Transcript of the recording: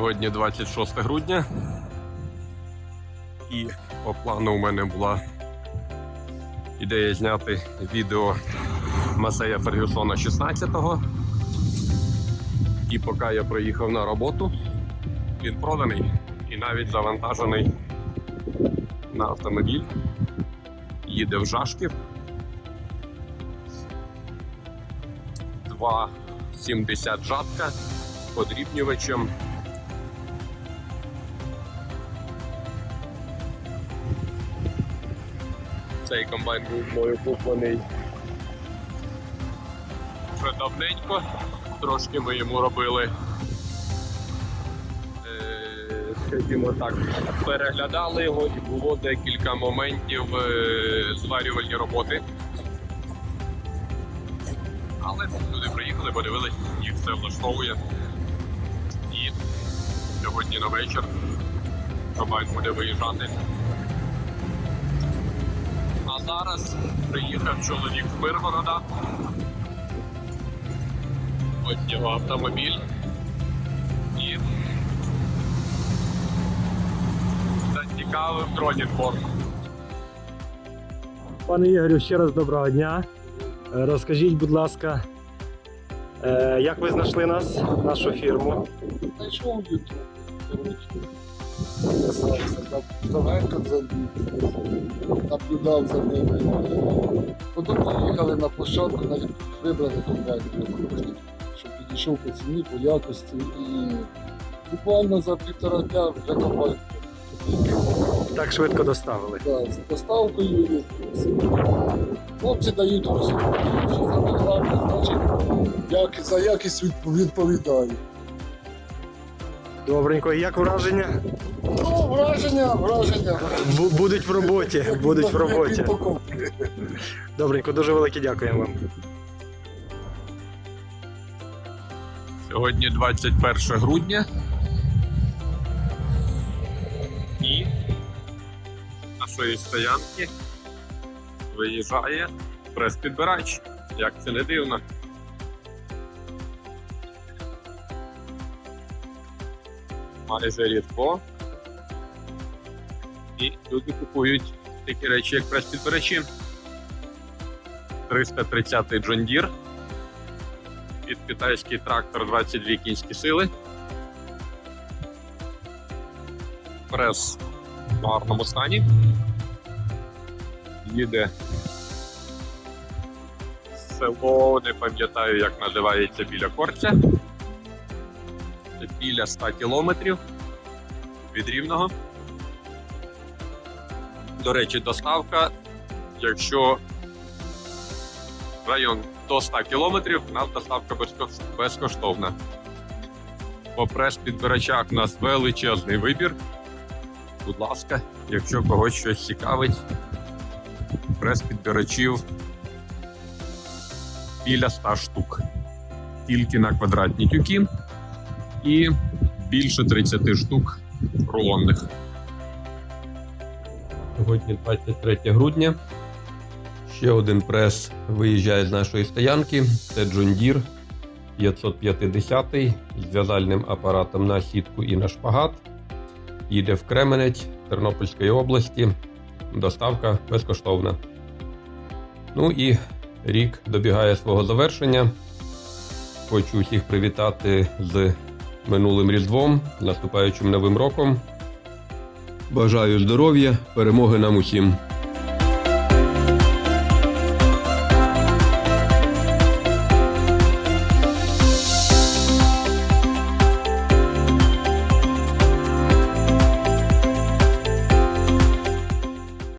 Сьогодні 26 грудня. І по плану у мене була ідея зняти відео Масея Фергюсона 16-го. І поки я приїхав на роботу, він проданий і навіть завантажений на автомобіль. Їде в Жашків. 2,70 жатка подрібнювачем. Цей комбайн був мною куплений вже давненько. Трошки ми йому робили, е, скажімо так, переглядали його і було декілька моментів е, зварювальні роботи. Але люди приїхали, подивились, їх все влаштовує. І сьогодні на вечір комбайн буде виїжджати. Зараз приїхав чоловік з Миргорода. Ось його автомобіль. І зацікавив Тронінборг. Пане Ігорю, ще раз доброго дня. Е, Розкажіть, будь ласка, е, як ви знайшли нас, нашу фірму? Знайшов в Давненько за наблюдав за ними. Потім поїхали на площадку, навіть вибрали комбайн, щоб підійшов по ціні, по якості. І буквально за півтора дня вже комбайн. Так швидко доставили. Да, з доставкою. і. Хлопці дають послуги. Що саме головне, значить, як, за якість відп- відповідаю. Добренько, І як враження? Ну, враження, враження. Бу- Будуть в роботі. Будуть в роботі. Добренько, дуже велике дякуємо вам. Сьогодні 21 грудня. І з нашої стоянки виїжджає прес-підбирач. Як це не дивно. Майже рідко. І люди купують такі речі, як прес-підбирачі. 330 John Deere під китайський трактор 22 кінські сили. Прес в гарному стані. Їде село, не пам'ятаю, як називається біля Корця. Це біля 100 кілометрів від рівного. До речі, доставка, якщо район до 100 кілометрів, у нас доставка безкоштовна. По прес-підбирачах у нас величезний вибір. Будь ласка, якщо когось щось цікавить, прес-підбирачів біля 100 штук. Тільки на квадратні тюки і більше 30 штук рулонних. Сьогодні 23 грудня. Ще один прес виїжджає з нашої стоянки. Це Deere 550 з в'язальним апаратом на сітку і на шпагат. Їде в Кременець Тернопільської області. Доставка безкоштовна. Ну і рік добігає свого завершення. Хочу всіх привітати з минулим Різдвом, наступаючим новим роком. Бажаю здоров'я, перемоги нам усім.